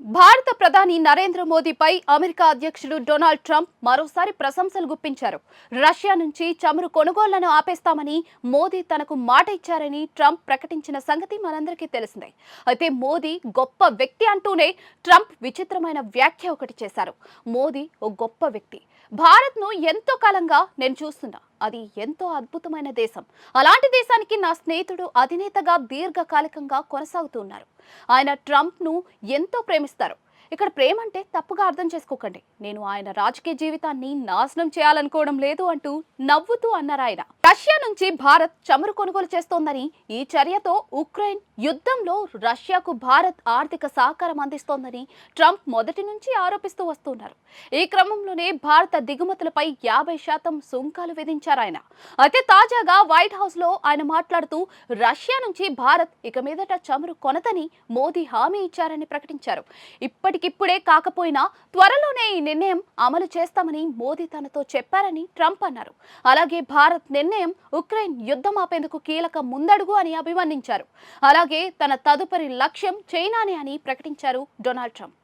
భారత ప్రధాని నరేంద్ర మోదీపై అమెరికా అధ్యక్షుడు డొనాల్డ్ ట్రంప్ మరోసారి ప్రశంసలు గుప్పించారు. రష్యా నుంచి చమురు కొనుగోళ్ళను ఆపేస్తామని మోదీ తనకు మాట ఇచ్చారని ట్రంప్ ప్రకటించిన సంగతి మనందరికీ తెలిసిందే. అయితే మోదీ గొప్ప వ్యక్తి అంటూనే ట్రంప్ విచిత్రమైన వ్యాఖ్య ఒకటి చేశారు. మోదీ ఓ గొప్ప వ్యక్తి. భారత్ను ఎంతో కాలంగా నేను చూస్తున్నా. అది ఎంతో అద్భుతమైన దేశం. అలాంటి దేశానికి నా స్నేహితుడు అధినేతగా దీర్ఘకాలికంగా కొనసాగుతున్నారు ఆయన ట్రంప్ను ఎంతో ప్రేమిస్తారు. ఇక్కడ ప్రేమ అంటే తప్పుగా అర్థం చేసుకోకండి. నేను ఆయన రాజకీయ జీవితాన్ని నాశనం చేయాలనుకోవడం లేదు అంటూ నవ్వుతూ అన్నారు ఆయన. రష్యా నుంచి భారత్ చమురు కొనుగోలు చేస్తోందని ఈ చర్యతో ఉక్రెయిన్ యుద్ధంలో రష్యాకు భారత్ ఆర్థిక సహకారం అందిస్తోందని ట్రంప్ మొదటి నుంచి ఆరోపిస్తూ వస్తున్నారు. ఈ క్రమంలోనే భారత దిగుమతులపై యాభై శాతం సుంకాలు విధించారు ఆయన. అయితే తాజాగా వైట్ హౌస్లో ఆయన మాట్లాడుతూ రష్యా నుంచి భారత్ ఇక మీదట చమురు కొనదని మోదీ హామీ ఇచ్చారని ప్రకటించారు. ఇప్పటికిప్పుడే కాకపోయినా త్వరలోనే ఈ నిర్ణయం అమలు చేస్తామని మోదీ తనతో చెప్పారని ట్రంప్ అన్నారు. అలాగే భారత్ నిర్ణయం నిర్ణయం ఉక్రెయిన్ యుద్ధం ఆపేందుకు కీలక ముందడుగు అని అభివర్ణించారు. అలాగే తన తదుపరి లక్ష్యం చైనానే అని ప్రకటించారు డొనాల్డ్ ట్రంప్.